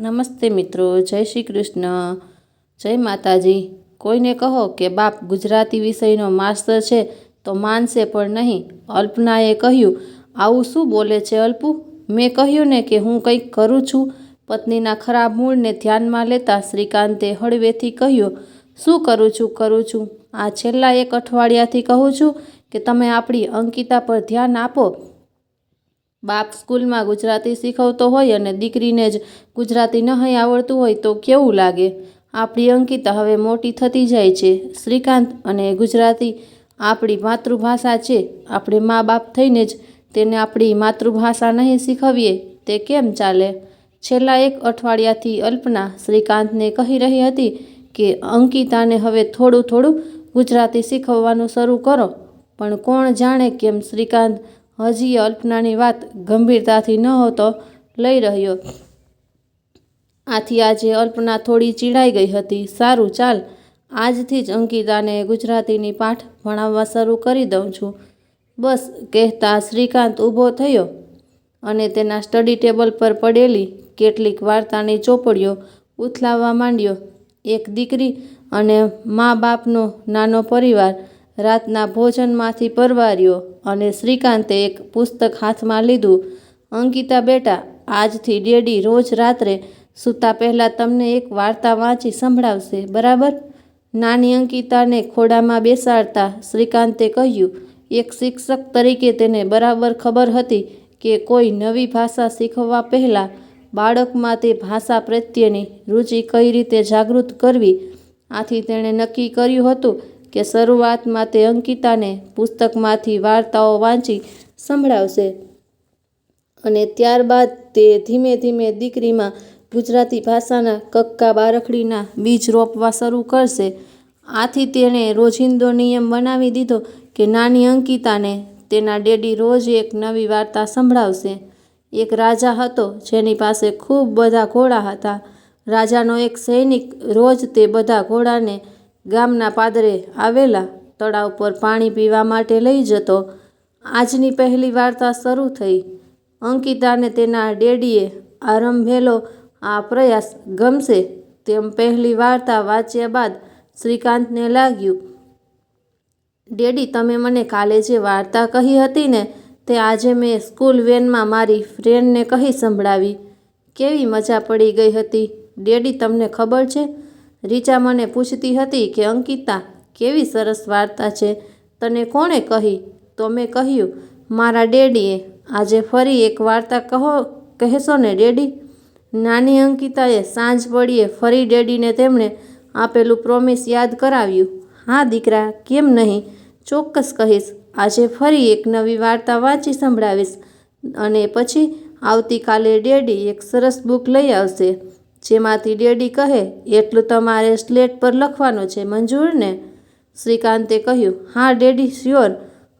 નમસ્તે મિત્રો, જય શ્રી કૃષ્ણ. જય માતાજી. કોઈને કહો કે બાપ ગુજરાતી વિષયનો માસ્તર છે તો માનશે પણ નહીં. અલ્પનાએ કહ્યું, આવું શું બોલે છે અલ્પુ? મેં કહ્યું ને કે હું કંઈક કરું છું. પત્નીના ખરાબ મૂળને ધ્યાનમાં લેતા શ્રીકાંતે હળવેથી કહ્યું, શું કરું છું? કરું છું. આ છેલ્લા એક અઠવાડિયાથી કહું છું કે તમે આપણી અંકિતા પર ધ્યાન આપો. બાપ સ્કૂલમાં ગુજરાતી શીખવતો હોય અને દીકરીને જ ગુજરાતી નહીં આવડતું હોય તો કેવું લાગે? આપણી અંકિતા હવે મોટી થતી જાય છે. શ્રીકાંત અને ગુજરાતી આપણી માતૃભાષા છે. આપણે મા બાપ થઈને જ તેને આપણી માતૃભાષા નહીં શીખવીએ, તે કેમ ચાલે? છેલ્લા એક અઠવાડિયાથી અલ્પના શ્રીકાંતને કહી રહી હતી કે અંકિતાને હવે થોડું થોડું ગુજરાતી શીખવવાનું શરૂ કરો. પણ કોણ જાણે કેમ શ્રીકાંત હજી અલ્પનાની વાત ગંભીરતાથી નહોતો લઈ રહ્યો. આથી આજે અલ્પના થોડી ચીડાઈ ગઈ હતી. સારું, ચાલ. આજથી જ અંકિતાને ગુજરાતીની પાઠ ભણાવવા શરૂ કરી દઉં છું. બસ, કહેતા શ્રીકાંત ઊભો થયો અને તેના સ્ટડી ટેબલ પર પડેલી કેટલીક વાર્તાની ચોપડીઓ ઉથલાવવા માંડ્યો. એક દીકરી અને મા બાપનો નાનો પરિવાર રાતના ભોજનમાંથી પરવાર્યો. અને શ્રીકાંતે એક પુસ્તક હાથમાં લીધું. અંકિતા બેટા, આજથી ડેડી રોજ રાત્રે સૂતા પહેલાં તમને એક વાર્તા વાંચી સંભળાવશે, બરાબર? નાની અંકિતાને ખોડામાં બેસાડતા શ્રીકાંતે કહ્યું, એક શિક્ષક તરીકે તેને બરાબર ખબર હતી કે કોઈ નવી ભાષા શીખવવા પહેલાં બાળકમાં તે ભાષા પ્રત્યેની રુચિ કઈ રીતે જાગૃત કરવી. આથી તેણે નક્કી કર્યું હતું કે શરૂઆતમાં તે અંકિતાને પુસ્તકમાંથી વાર્તાઓ વાંચી સંભળાવશે અને ત્યારબાદ તે ધીમે ધીમે દીકરીમાં ગુજરાતી ભાષાના કક્કા બારખડીના બીજ રોપવા શરૂ કરશે. આથી તેણે રોજિંદો નિયમ બનાવી દીધો કે નાની અંકિતાને તેના ડેડી રોજ એક નવી વાર્તા સંભળાવશે. એક રાજા હતો જેની પાસે ખૂબ બધા ઘોડા હતા. રાજાનો એક સૈનિક રોજ તે બધા ઘોડાને ગામના પાદરે આવેલા તળાવ પર પાણી પીવા માટે લઈ જતો આજની પહેલી વાર્તા શરૂ થઈ. અંકિતાને તેના ડેડીએ આરંભેલો આ પ્રયાસ ગમશે તેમ પહેલી વાર્તા વાંચ્યા બાદ શ્રીકાંતને લાગ્યું, ડેડી, તમે મને કાલે જે વાર્તા કહી હતી ને, તે આજે મેં સ્કૂલ વેનમાં મારી ફ્રેન્ડને કહી સંભળાવી. કેવી મજા પડી ગઈ હતી. ડેડી, તમને ખબર છે? રીચા મને પૂછતી હતી કે, અંકિતા, કેવી સરસ વાર્તા છે? તને કોણે કહી? તો મેં કહ્યું, મારા ડેડીએ. આજે ફરી એક વાર્તા કહો, કહેશો ને, ડેડી? નાની અંકિતાએ સાંજ પડીએ ફરી ડેડીને તેમણે આપેલું પ્રોમિસ યાદ કરાવ્યું. હા, દીકરા, કેમ નહીં? ચોક્કસ કહીશ. આજે ફરી એક નવી વાર્તા વાંચી સંભળાવીશ. અને પછી આવતીકાલે ડેડી એક સરસ બુક લઈ આવશે. જેમાંથી ડેડી કહે, એટલું તમારે સ્લેટ પર લખવાનું છે મંજૂર ને શ્રીકાંતે કહ્યું, હા, ડેડી, શ્યોર.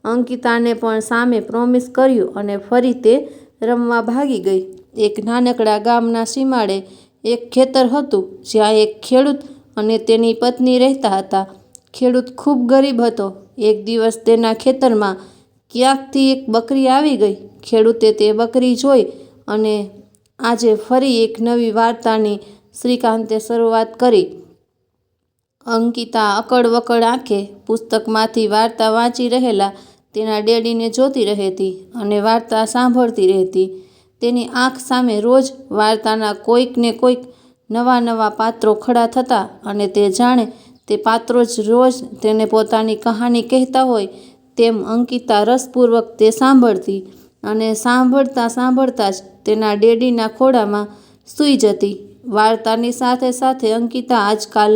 અંકિતાને પણ સામે પ્રોમિસ કર્યું અને ફરી તે રમવા ભાગી ગઈ. એક નાનકડા ગામના સીમાડે એક ખેતર હતું, જ્યાં એક ખેડૂત અને તેની પત્ની રહેતા હતા. ખેડૂત ખૂબ ગરીબ હતો. એક દિવસ તેના ખેતરમાં ક્યાંકથી એક બકરી આવી ગઈ. ખેડૂતે તે બકરી જોઈ અને આજે ફરી એક નવી વાર્તાની શ્રીકાંતે શરૂઆત કરી. અંકિતા અકડ વકડ આંખે પુસ્તકમાંથી વાર્તા વાંચી રહેલા તેના ડેડીને જોતી રહેતી અને વાર્તા સાંભળતી રહેતી. તેની આંખ સામે રોજ વાર્તાના કોઈક ને કોઈક નવા નવા પાત્રો ખડા થતા અને તે જાણે તે પાત્રો જ રોજ તેને પોતાની કહાની કહેતા હોય તેમ અંકિતા રસપૂર્વક તે સાંભળતી અને સાંભળતા સાંભળતા જ તેના ડેડીના ખોળામાં સૂઈ જતી. વાર્તાની સાથે સાથે અંકિતા આજકાલ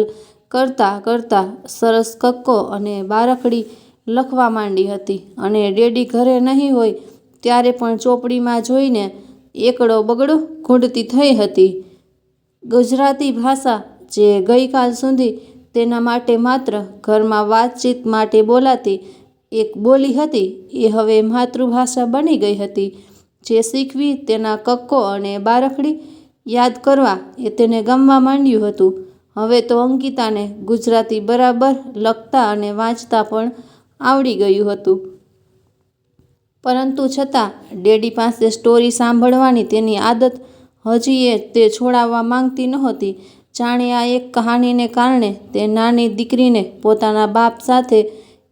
કરતાં કરતાં સરસ કક્કો અને બારકડી લખવા માંડી હતી. અને ડેડી ઘરે નહીં હોય ત્યારે પણ ચોપડીમાં જોઈને એકડો બગડો ઘૂંટતી થઈ હતી. ગુજરાતી ભાષા જે ગઈકાલ સુધી તેના માટે માત્ર ઘરમાં વાતચીત માટે બોલાતી, એક બોલી હતી, એ હવે માતૃભાષા બની ગઈ હતી. જે શીખવી તેના કક્કો અને બારખડી યાદ કરવા એ તેને ગમવા માંડ્યું હતું. હવે તો અંકિતાને ગુજરાતી બરાબર લખતા અને વાંચતા પણ આવડી ગયું હતું. પરંતુ છતાં ડેડી પાસે સ્ટોરી સાંભળવાની તેની આદત હજી એ તે છોડાવવા માંગતી નહોતી. જાણે આ એક કહાનીને કારણે તે નાની દીકરીને પોતાના બાપ સાથે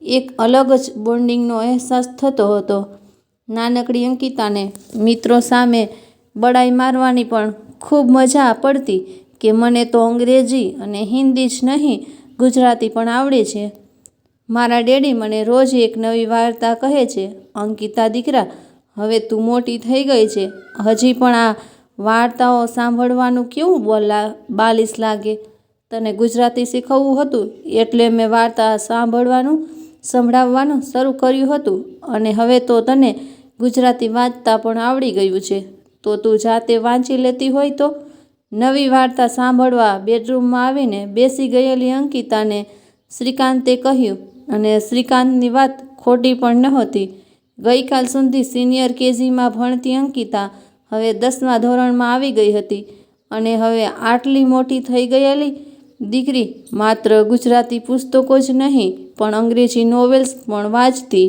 એક અલગ જ બોન્ડિંગનો અહેસાસ થતો હતો. નાનકડી અંકિતાને મિત્રો સામે બડાઈ મારવાની પણ ખૂબ મજા પડતી કે મને તો અંગ્રેજી અને હિન્દી જ નહીં, ગુજરાતી પણ આવડે છે. મારા ડેડી મને રોજ એક નવી વાર્તા કહે છે, અંકિતા દીકરા, હવે તું મોટી થઈ ગઈ છે. હજી પણ આ વાર્તાઓ સાંભળવાનું કેવું બોલા બાલિશ લાગે. તને ગુજરાતી શીખવવું હતું એટલે મેં વાર્તા સાંભળવાનું, સંભળાવવાનું શરૂ કર્યું હતું અને હવે તો તને ગુજરાતી વાંચતા પણ આવડી ગયું છે. તો તું જાતે વાંચી લેતી હોય તો નવી વાર્તા સાંભળવા બેડરૂમમાં આવીને બેસી ગયેલી અંકિતાને શ્રીકાંતે કહ્યું, અને શ્રીકાંતની વાત ખોટી પણ નહોતી ગઈકાલ સુધી સિનિયર કેજીમાં ભણતી અંકિતા હવે દસમા ધોરણમાં આવી ગઈ હતી અને હવે આટલી મોટી થઈ ગયેલી દીકરી માત્ર ગુજરાતી પુસ્તકો જ નહીં, પણ અંગ્રેજી નોવેલ્સ પણ વાંચતી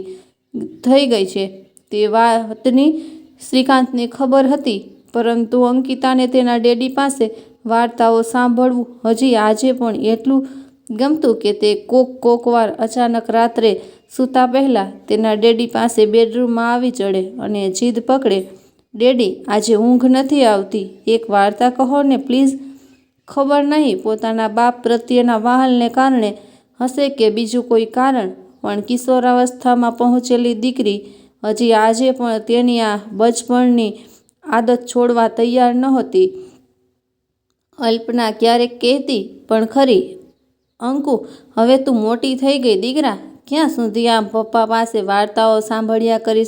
થઈ ગઈ છે. તે વાતની શ્રીકાંતને ખબર હતી, પરંતુ અંકિતાને તેના ડેડી પાસે વાર્તાઓ સાંભળવું હજી આજે પણ એટલું ગમતું કે તે કોક કોક વાર અચાનક રાત્રે સૂતા પહેલાં તેના ડેડી પાસે બેડરૂમમાં આવી ચડે અને જીદ પકડે, ડેડી, આજે ઊંઘ નથી આવતી. એક વાર્તા કહો ને પ્લીઝ. ખબર નહીં પોતાના બાપ પ્રત્યેના વહાલને કારણે હશે કે બીજું કોઈ કારણ, પણ કિશોરાવસ્થામાં પહોંચેલી દીકરી હજી આજે પણ તેની આ બચપણની આદત છોડવા તૈયાર નહોતી. અલ્પના ક્યારેક કહેતી, પણ ખરી, અંકુ, હવે તું મોટી થઈ ગઈ દીકરા, ક્યાં સુધી આમ પપ્પા પાસે વાર્તાઓ સાંભળ્યા કરીશ?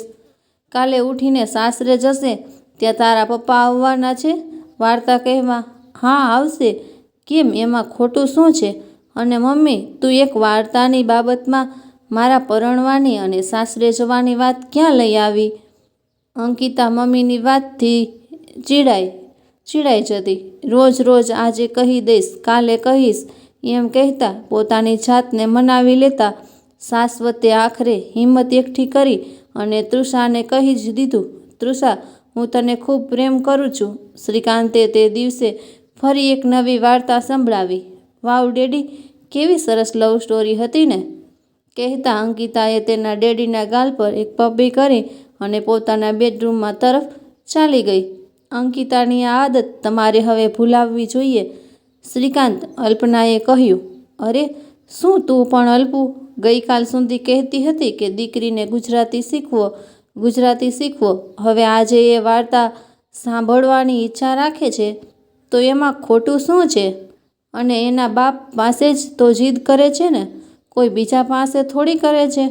કાલે ઉઠીને સાસરે જશે, ત્યાં તારા પપ્પા આવવાના છે? વાર્તા કહેવા, હા, આવશે. કેમ? એમાં ખોટું શું છે? અને મમ્મી, તું એક વાર્તાની બાબતમાં મારા પરણવાની અને સાસરે જવાની વાત ક્યાં લઈ આવી? અંકિતા મમ્મીની વાતથી ચીડાઈ ચીડાઈ જતી. રોજ રોજ આજે કહી દઈશ, કાલે કહીશ. એમ કહેતા પોતાની જાતને મનાવી લેતા શાશ્વતે આખરે હિંમત એકઠી કરી અને તૃષાને કહી જ દીધું, તૃષા, હું તને ખૂબ પ્રેમ કરું છું. શ્રીકાંતે તે દિવસે ફરી એક નવી વાર્તા સંભળાવી. વાવ ડેડી, કેવી સરસ લવ સ્ટોરી હતી ને. કહેતા અંકિતાએ તેના ડેડીના ગાલ પર એક પબ્બી કરી અને પોતાના બેડરૂમમાં તરફ ચાલી ગઈ. અંકિતાની આ આદત તમારે હવે ભૂલાવવી જોઈએ. શ્રીકાંત અલ્પનાએ કહ્યું, અરે, શું તું પણ અલ્પુ? ગઈકાલ સુધી કહેતી હતી કે દીકરીને ગુજરાતી શીખવો ગુજરાતી શીખવો. હવે આજે એ વાર્તા સાંભળવાની ઈચ્છા રાખે છે. તો એમાં ખોટું શું છે? અને એના બાપ પાસે જ તો જીદ કરે છે ને? કોઈ બીજા પાસે થોડી કરે છે?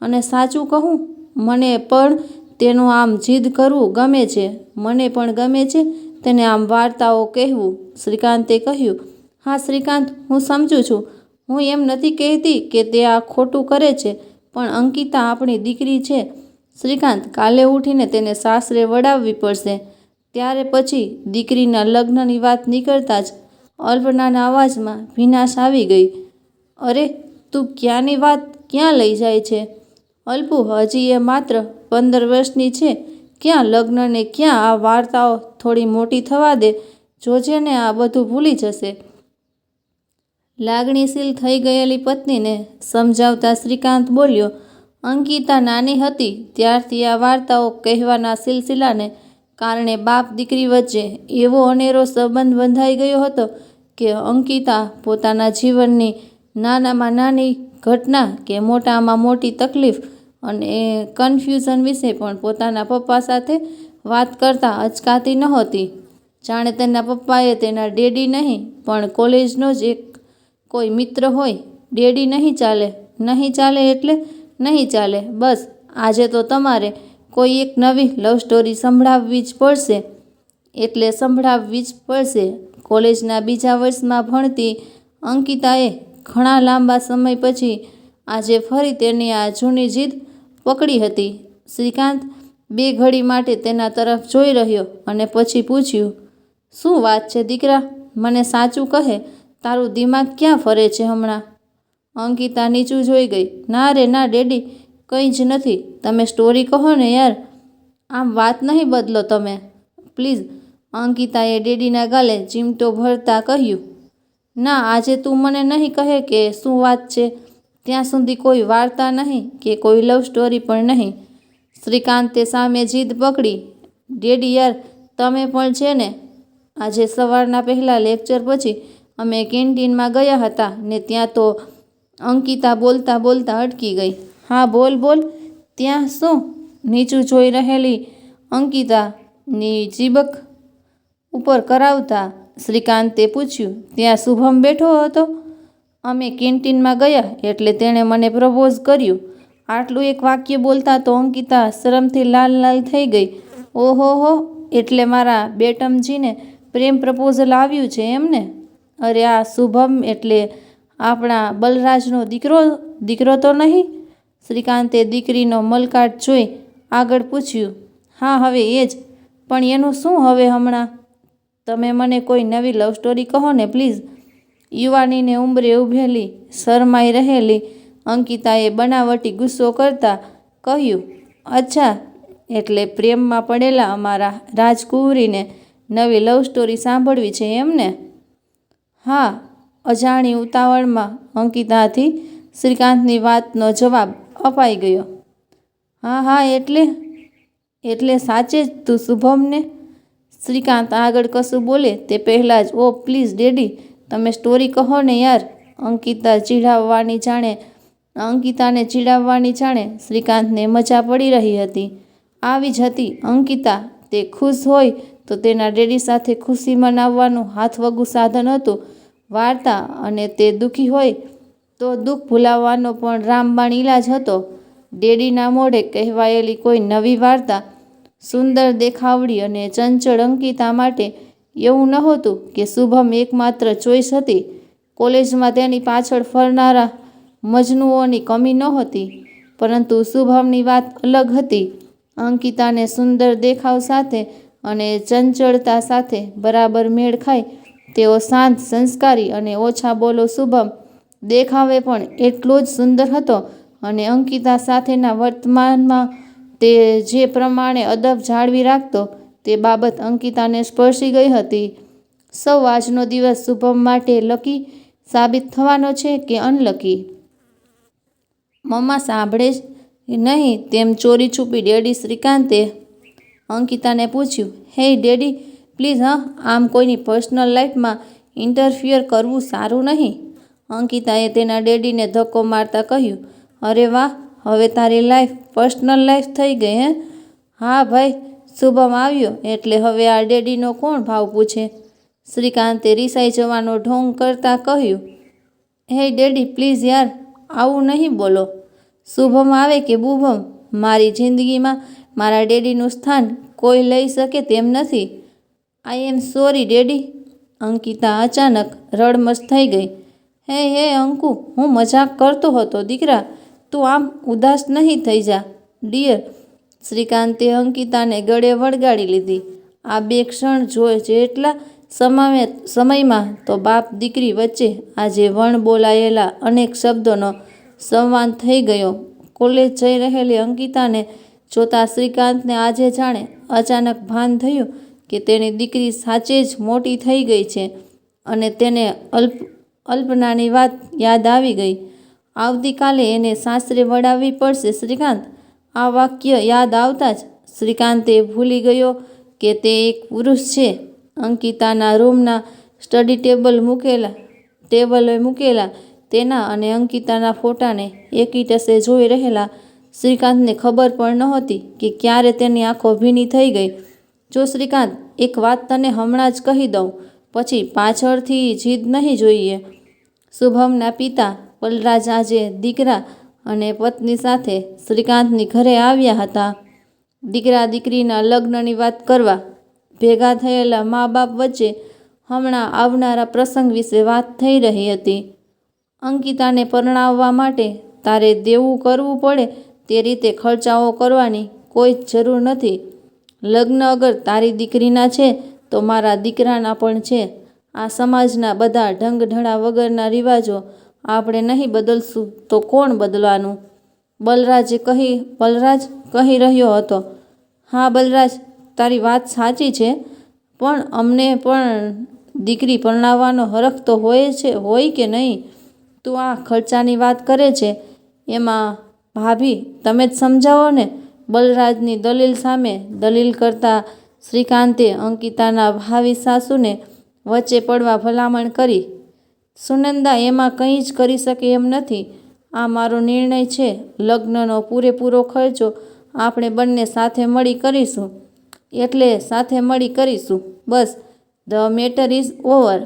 અને સાચું કહું, મને પણ તેનું આમ જીદ કરવું ગમે છે. મને પણ ગમે છે તેને આમ વાર્તાઓ કહેવું. શ્રીકાંતે કહ્યું, હા શ્રીકાંત, હું સમજું છું. હું એમ નથી કહેતી કે તે આ ખોટું કરે છે, પણ અંકિતા આપણી દીકરી છે. શ્રીકાંત, કાલે ઉઠીને તેને સાસરે વડાવવી પડશે. ત્યારે પછી દીકરીના લગ્નની વાત નીકળતા જ અલ્પનાના અવાજમાં વિનાશ આવી ગઈ. અરે તું ક્યાંની વાત ક્યાં લઈ જાય છે? અલ્પુ હજી એ માત્ર પંદર વર્ષની છે. ક્યાં લગ્નને ક્યાં આ વાર્તાઓ થોડી મોટી થવા દે? જોજે ને આ બધું ભૂલી જશે. લાગણીશીલ થઈ ગયેલી પત્નીને સમજાવતા શ્રીકાંત બોલ્યો, અંકિતા નાની હતી, ત્યારથી આ વાર્તાઓ કહેવાના સિલસિલાને કારણે બાપ દીકરી વચ્ચે એવો અનેરો સંબંધ બંધાઈ ગયો હતો કે અંકિતા પોતાના જીવનની નાનામાં નાની ઘટના કે મોટામાં મોટી તકલીફ અને કન્ફ્યુઝન વિશે પણ પોતાના પપ્પા સાથે વાત કરતાં અચકાતી નહોતી જાણે તેના પપ્પાએ તેના ડેડી નહીં, પણ કોલેજનો જ એક કોઈ મિત્ર હોય. ડેડી નહીં ચાલે નહીં ચાલે એટલે નહીં ચાલે. બસ, આજે તો તમારે કોઈ એક નવી લવ સ્ટોરી સંભળાવવી જ પડશે. એટલે સંભળાવવી જ પડશે. કોલેજના બીજા વર્ષમાં ભણતી અંકિતાએ ઘણા લાંબા સમય પછી આજે ફરી તેની આ જૂની જીદ પકડી હતી. શ્રીકાંત બે ઘડી માટે તેના તરફ જોઈ રહ્યો અને પછી પૂછ્યું, શું વાત છે દીકરા? મને સાચું કહે, તારું દિમાગ ક્યાં ફરે છે હમણાં? અંકિતા નીચું જોઈ ગઈ. ના રે, ના ડેડી, કંઈ જ નથી. તમે સ્ટોરી કહો ને યાર. આમ વાત નહીં બદલો તમે. પ્લીઝ. અંકિતાએ ડેડીના ગાલે ચીમટો ભરતા કહ્યું ના, આજે તું મને નહીં કહે કે શું વાત છે. ત્યાં સુધી કોઈ વાર્તા નહીં કે કોઈ લવ સ્ટોરી પણ નહીં. શ્રીકાંતે સામે જીદ પકડી. ડેડી યાર તમે પણ છે ને? આજે સવારના પહેલાં લેક્ચર પછી અમે કેન્ટીનમાં ગયા હતા ને ત્યાં તો અંકિતા બોલતા બોલતા અટકી ગઈ. હા, બોલ બોલ. ત્યાં શું? નીચું જોઈ રહેલી અંકિતાની જીબક ઉપર કરાવતા શ્રીકાંતે પૂછ્યું, ત્યાં શુભમ બેઠો હતો? અમે કેન્ટીનમાં ગયા એટલે તેણે મને પ્રપોઝ કર્યું. આટલું એક વાક્ય બોલતા તો અંકિતા શરમથી લાલ લાલ થઈ ગઈ. ઓહો હો, એટલે મારા બેટમજીને પ્રેમ પ્રપોઝલ આવ્યું છે એમને? અરે આ શુભમ એટલે આપણા બલરાજનો દીકરો દીકરો તો નહીં? શ્રીકાંતે દીકરીનો મલકાટ જોઈ આગળ પૂછ્યું, હા, હવે એ જ. પણ એનું શું હવે હમણાં? તમે મને કોઈ નવી લવ સ્ટોરી કહો ને પ્લીઝ યુવાનીને ઉંમરે ઊભેલી, શરમાઈ રહેલી, અંકિતાએ બનાવટી ગુસ્સો કરતા કહ્યું, અચ્છા, એટલે પ્રેમમાં પડેલા અમારા રાજકુંવરીને નવી લવ સ્ટોરી સાંભળવી છે એમને હા, અજાણી ઉતાવળમાં અંકિતાથી શ્રીકાંતની વાતનો જવાબ અપાઈ ગયો. હા હા, એટલે એટલે સાચે જ તું શુભમને શ્રીકાંત આગળ કશું બોલે તે પહેલાં જ, ઓ, પ્લીઝ, ડેડી, તમે સ્ટોરી કહો ને યાર. અંકિતા ચીડાવવાની જાણે, અંકિતાને ચીડાવવાની જાણે શ્રીકાંતને મજા પડી રહી હતી. આવી જ હતી. અંકિતા, તે ખુશ હોય તો તેના ડેડી સાથે ખુશી મનાવવાનું હાથવગું સાધન હતું. વાર્તા અને તે દુઃખી હોય તો દુઃખ ભૂલાવવાનો પણ રામબાણ ઈલાજ હતો. ડેડીના મોઢે કહેવાયેલી કોઈ નવી વાર્તા સુંદર દેખાવડી અને ચંચળ અંકિતા માટે એવું નહોતું કે શુભમ એકમાત્ર ચોઈસ હતી. કોલેજમાં તેની પાછળ ફરનારા મજનુઓની કમી નહોતી, પરંતુ શુભમની વાત અલગ હતી. અંકિતાને સુંદર દેખાવ સાથે અને ચંચળતા સાથે બરાબર મેળ ખાય તેઓ શાંત સંસ્કારી અને ઓછા બોલો શુભમ દેખાવે પણ એટલો જ સુંદર હતો અને અંકિતા સાથેના વર્તમાનમાં તે જે પ્રમાણે અદબ જાળવી રાખતો, તે બાબત અંકિતાને સ્પર્શી ગઈ હતી. સૌ આજનો દિવસ શુભમ માટે લકી સાબિત થવાનો છે કે અનલકી? મમ્મા સાંભળે નહીં તેમ ચોરી છુપી ડેડી શ્રીકાંતે અંકિતાને પૂછ્યું, હે ડેડી, પ્લીઝ, હા, આમ કોઈની પર્સનલ લાઈફમાં ઇન્ટરફિયર કરવું સારું નહીં? અંકિતાએ તેના ડેડીને ધક્કો મારતા કહ્યું, અરે વાહ હવે તારી લાઈફ પર્સનલ લાઈફ થઈ ગઈ, હે? હા ભાઈ, શુભમ આવ્યો, એટલે હવે આ ડેડીનો કોણ ભાવ પૂછે? શ્રીકાંતે રિસાઈ જવાનો ઢોંગ કરતાં કહ્યું, હે ડેડી પ્લીઝ યાર, આવું નહીં બોલો. શુભમ આવે કે બુભમ? મારી જિંદગીમાં મારા ડેડીનું સ્થાન કોઈ લઈ શકે તેમ નથી. I am sorry daddy. Ankita અચાનક રડમસ થઈ ગઈ. હે હે અંકુ, હું મજાક કરતો હતો, દીકરા. તું આમ ઉદાસ નહીં થઈ જા. ડિયર શ્રીકાંતે અંકિતાને ગળે વળગાડી લીધી. આ બે ક્ષણ જોઈ જેટલા સમાવે, સમયમાં તો બાપ દીકરી વચ્ચે આજે વણ બોલાયેલા અનેક શબ્દોનો સંવાદ થઈ ગયો. કોલેજ જઈ રહેલી અંકિતાને જોતા શ્રીકાંતને આજે જાણે અચાનક ભાન થયું કે તેની દીકરી સાચે જ મોટી થઈ ગઈ છે અને તેને અલ્પ, અલ્પનાની વાત યાદ આવી ગઈ. આવતીકાલે એને સાસરે વળાવવી પડશે. શ્રીકાંત, આ વાક્ય યાદ આવતા જ શ્રીકાંતે ભૂલી ગયો કે તે એક પુરુષ છે. અંકિતાના રૂમના સ્ટડી ટેબલ મૂકેલા ટેબલે મૂકેલા તેના અને અંકિતાના ફોટાને એકી ટસે જોઈ રહેલા શ્રીકાંતને ખબર પણ નહોતી કે ક્યારે તેની આંખો ભીની થઈ ગઈ. જો શ્રીકાંત, એક વાત તને હમણાં જ કહી દઉં, પછી પાછળથી જીદ નહીં જોઈએ. શુભમના પિતા બલરાજ આજે દીકરા અને પત્ની સાથે શ્રીકાંતની ઘરે આવ્યા હતા. દીકરા દીકરીના લગ્નની વાત કરવા ભેગા થયેલા મા બાપ વચ્ચે હમણાં આવનારા પ્રસંગ વિશે વાત થઈ રહી હતી. અંકિતાને પરણાવવા માટે તારે દેવું કરવું પડે તે રીતે ખર્ચાઓ કરવાની કોઈ જરૂર નથી. લગ્ન અગર તારી દીકરીના છે તો મારા દીકરાના પણ છે. આ સમાજના બધા ઢંગઢળા વગરના રિવાજો આપણે નહીં બદલશું, તો કોણ બદલવાનું? બલરાજે કહી, બલરાજ કહી રહ્યો હતો, હા બલરાજ, તારી વાત સાચી છે, પણ અમને પણ દીકરી પરણાવવાનો હરખ તો હોય છે, હોય કે નહીં? તું આ ખર્ચાની વાત કરે છે, એમાં ભાભી, તમે જ સમજાવો ને, બલરાજની દલીલ સામે દલીલ કરતા શ્રીકાંતે અંકિતાના ભાવિ સાસુને વચ્ચે પડવા ભલામણ કરી. સુનંદા એમાં કંઈ જ કરી શકે એમ નથી. આ મારો નિર્ણય છે. લગ્નનો પૂરેપૂરો ખર્ચો આપણે બંને સાથે મળી કરીશું. એટલે સાથે મળી કરીશું. બસ, ધ મેટર ઇઝ ઓવર.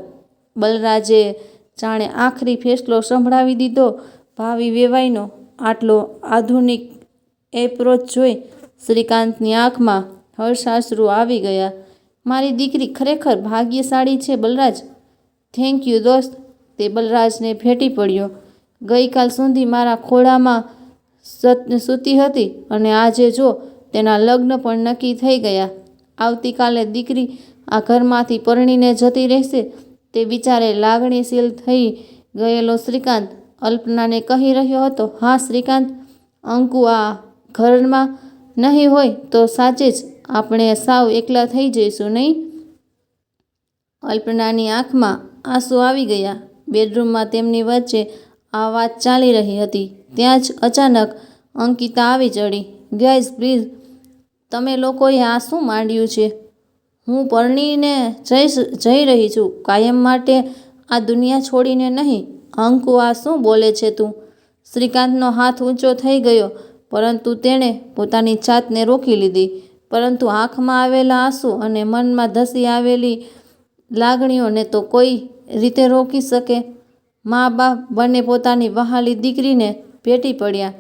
બલરાજે જાણે આખરી ફેસલો સંભળાવી દીધો. ભાવિ વેવાઈનો આટલો આધુનિક એપ્રોચ જોઈ શ્રીકાંતની આંખમાં હર્ષાશ્રુ આવી ગયા. મારી દીકરી ખરેખર ભાગ્યશાળી છે બલરાજ. થેન્ક યુ દોસ્ત. તે બલરાજને ભેટી પડ્યો. ગઈકાલ સુધી મારા ખોળામાં સત- હતી અને આજે જો તેના લગ્ન પણ નક્કી થઈ ગયા. આવતીકાલે દીકરી આ ઘરમાંથી પરણીને જતી રહેશે તે વિચારે લાગણીશીલ થઈ ગયેલો શ્રીકાંત અલ્પનાને કહી રહ્યો હતો, હા, શ્રીકાંત, અંકુ આ ઘરમાં નહીં હોય તો સાચે જ આપણે સાવ એકલા થઈ જઈશું, નહીં? અલ્પનાની આંખમાં આંસુ આવી ગયા. બેડરૂમમાં તેમની વચ્ચે આ વાત ચાલી રહી હતી. ત્યાં જ અચાનક અંકિતા આવી ચડી. ગાઈઝ પ્લીઝ, તમે લોકોએ આ શું માંડ્યું છે? હું પરણીને જઈશ, જઈ રહી છું. કાયમ માટે આ દુનિયા છોડીને નહીં. અંકુ, આ શું બોલે છે તું? શ્રીકાંતનો હાથ ઊંચો થઈ ગયો, પરંતુ તેણે પોતાની જાતને રોકી લીધી. પરંતુ આંખમાં આવેલા આંસુ અને મનમાં ધસી આવેલી લાગણીઓને તો કોઈ રીતે રોકી શકે. મા બાપ બંને પોતાની વહાલી દીકરીને ભેટી પડ્યા.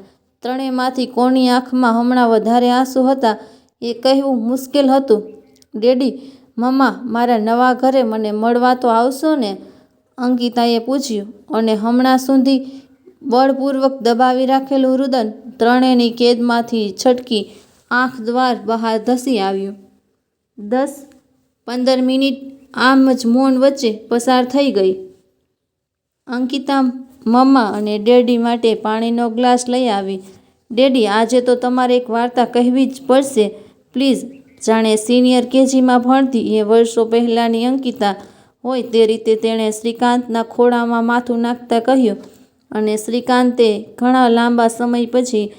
ત્રણેયમાંથી કોની આંખમાં હમણાં વધારે આંસુ હતા એ કહેવું મુશ્કેલ હતું. ડેડી, મમ્મા, મારા નવા ઘરે મને મળવા તો આવશો ને? અંકિતાએ પૂછ્યું અને હમણાં સુધી બળપૂર્વક દબાવી રાખેલું રુદન ત્રણેયની કેદમાંથી છટકી આંખ દ્વાર બહાર ધસી આવ્યું. દસ પંદર મિનિટ આમ જ મૌન વચ્ચે પસાર થઈ ગઈ. અંકિતા, મમ્મા અને ડેડી માટે પાણીનો ગ્લાસ લઈ આવી. ડેડી, આજે તો તમારે એક વાર્તા કહેવી જ પડશે. પ્લીઝ, જાણે સિનિયર કેજીમાં ભણતી એ વર્ષો પહેલાંની અંકિતા હોય તે રીતે તેણે શ્રીકાંતના ખોળામાં માથું નાખતા કહ્યું. અને શ્રીકાંતે ઘણા લાંબા સમય પછી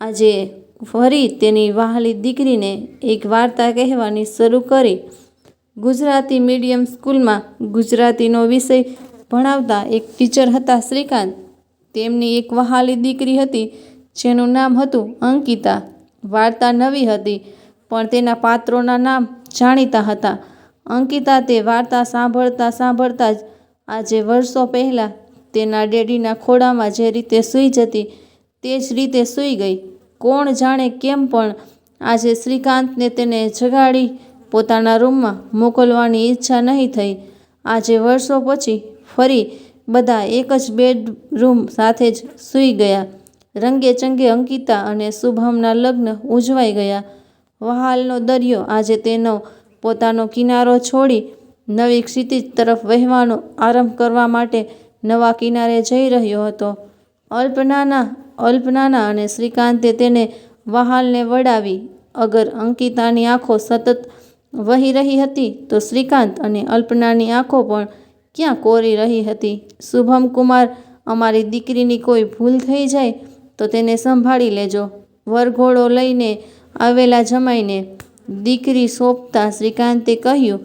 આજે ફરી તેની વહાલી દીકરીને એક વાર્તા કહેવાની શરૂ કરી. ગુજરાતી મીડિયમ સ્કૂલમાં ગુજરાતીનો વિષય ભણાવતા એક ટીચર હતા શ્રીકાંત. તેમની એક વહાલી દીકરી હતી, જેનું નામ હતું અંકિતા. વાર્તા નવી હતી, પણ તેના પાત્રોના નામ જાણીતા હતા. અંકિતા તે વાર્તા સાંભળતા સાંભળતા જ આજે વર્ષો પહેલાં તેના ડેડીના ખોળામાં જે રીતે સૂઈ જતી, તે જ રીતે સૂઈ ગઈ. કોણ જાણે કેમ પણ આજે શ્રીકાંતને તેને જગાડી પોતાના રૂમમાં મોકલવાની ઈચ્છા નહીં થઈ. આજે વર્ષો પછી ફરી બધા એક જ બેડરૂમ સાથે જ સૂઈ ગયા. રંગે ચંગે અંકિતા અને શુભમના લગ્ન ઉજવાઈ ગયા. વહાલનો દરિયો આજે તેનો પોતાનો કિનારો છોડી નવી ક્ષિતિજ તરફ વહેવાનો આરંભ કરવા માટે નવા કિનારે જઈ રહ્યો હતો. અલ્પનાના અલ્પનાના અને શ્રીકાંતે તેને વહાલને વડાવી. અગર અંકિતાની આંખો સતત વહી રહી હતી તો શ્રીકાંત અને અલ્પનાની આંખો પણ ક્યાં કોરી રહી હતી? શુભમ કુમાર, અમારી દીકરીની કોઈ ભૂલ થઈ જાય તો તેને સંભાળી લેજો. વરઘોડો લઈને આવેલા જમાઈને દીકરી સોંપતા શ્રીકાંતે કહ્યું,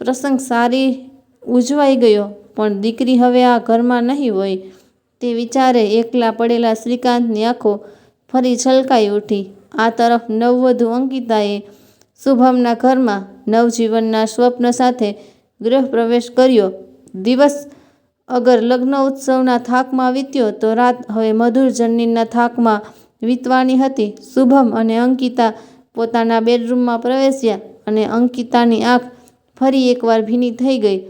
પ્રસંગ સારી ઉજવાઈ ગયો, પણ દીકરી હવે આ ઘરમાં નહીં હોય. તે વિચારે એકલા પડેલા શ્રીકાંતની આંખો ફરી છલકાઈ ઉઠી. આ તરફ નવવધુ અંકિતાએ શુભમના ઘરમાં નવજીવનના સ્વપ્ન સાથે ગૃહ પ્રવેશ કર્યો. દિવસ અગર લગ્ન ઉત્સવના થાકમાં વીત્યો તો રાત હવે મધુર જર્નીના થાકમાં વીતવાની હતી. શુભમ અને અંકિતા પોતાના બેડરૂમમાં પ્રવેશ્યા અને અંકિતાની આંખ ફરી એકવાર ભીની થઈ ગઈ.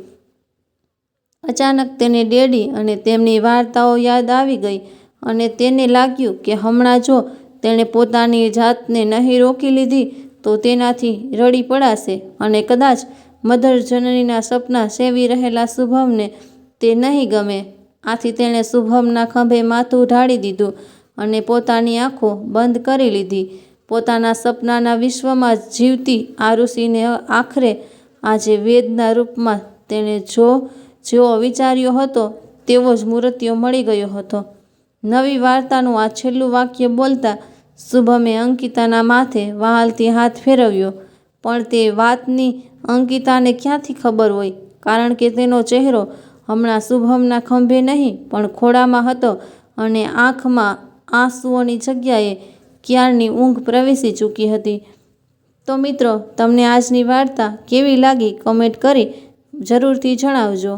અચાનક તેને ડેડી અને તેમની વાર્તાઓ યાદ આવી ગઈ અને તેને લાગ્યું કે હમણાં જો તેણે પોતાની જાતને નહીં રોકી લીધી તો તેનાથી રડી પડાશે અને કદાચ મધર જનનીના સપના સેવી રહેલા શુભમને તે નહીં ગમે. આથી તેણે શુભમના ખંભે માથું ઢાળી દીધું અને પોતાની આંખો બંધ કરી લીધી. પોતાના સપનાના વિશ્વમાં જીવતી ઋષિને આખરે આજે વેદના રૂપમાં તેણે જો જેવો વિચાર્યો હતો, તેવો જ મૂર્તિઓ મળી ગયો હતો. નવી વાર્તાનું આ છેલ્લું વાક્ય બોલતા શુભમે અંકિતાના માથે વહાલથી હાથ ફેરવ્યો, પણ તે વાતની અંકિતાને ક્યાંથી ખબર હોય? કારણ કે તેનો ચહેરો હમણાં શુભમના ખંભે નહીં, પણ ખોળામાં હતો અને આંખમાં આંસુઓની જગ્યાએ ક્યારની ઊંઘ પ્રવેશી ચૂકી હતી. તો મિત્રો, તમને આજની વાર્તા કેવી લાગી? કમેન્ટ કરી જરૂરથી જણાવજો.